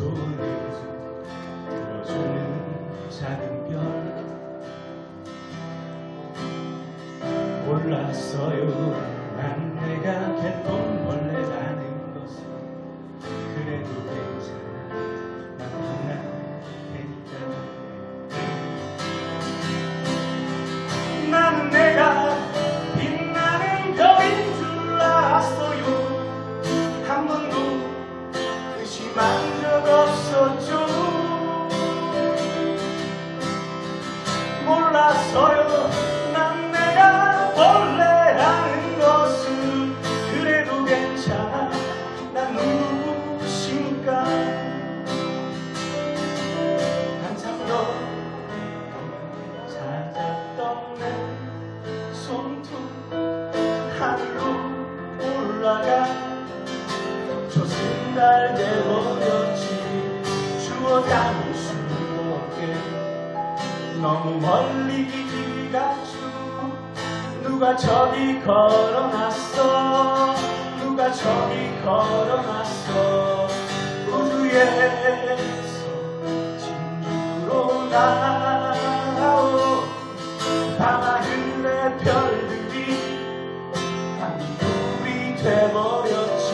손에 들어준 작은 별 몰랐어요. 난 내가 개똥벌레라는 것을 그래도 괜찮아. 없어요 너무 멀리 기다주. 누가 저기 걸어놨어? 누가 저기 걸어놨어? 우주에서 진주로 날아오. 밤하늘의 별들이 단둘이 돼버렸지.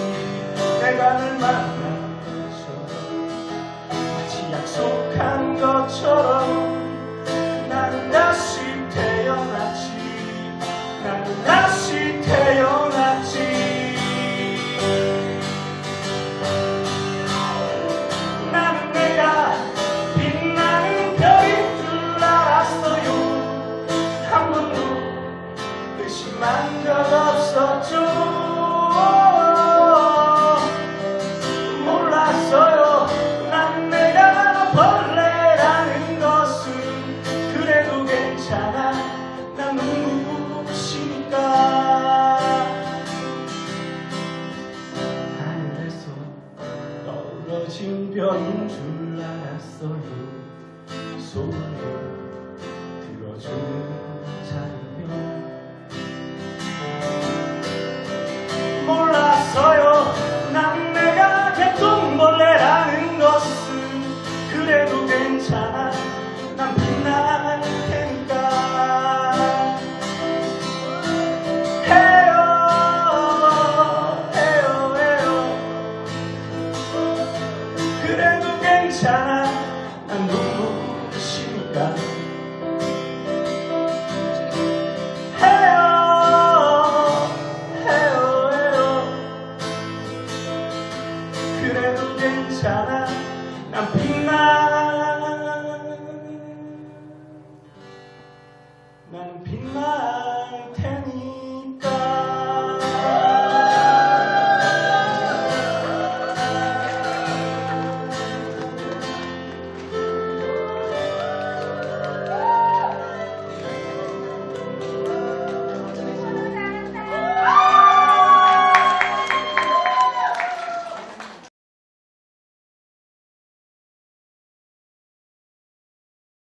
내가 늘 만난 것처럼 마치 약속한 것처럼 질병인 줄 알았어요. 소원을 들어주는 사람요 몰랐어요. 난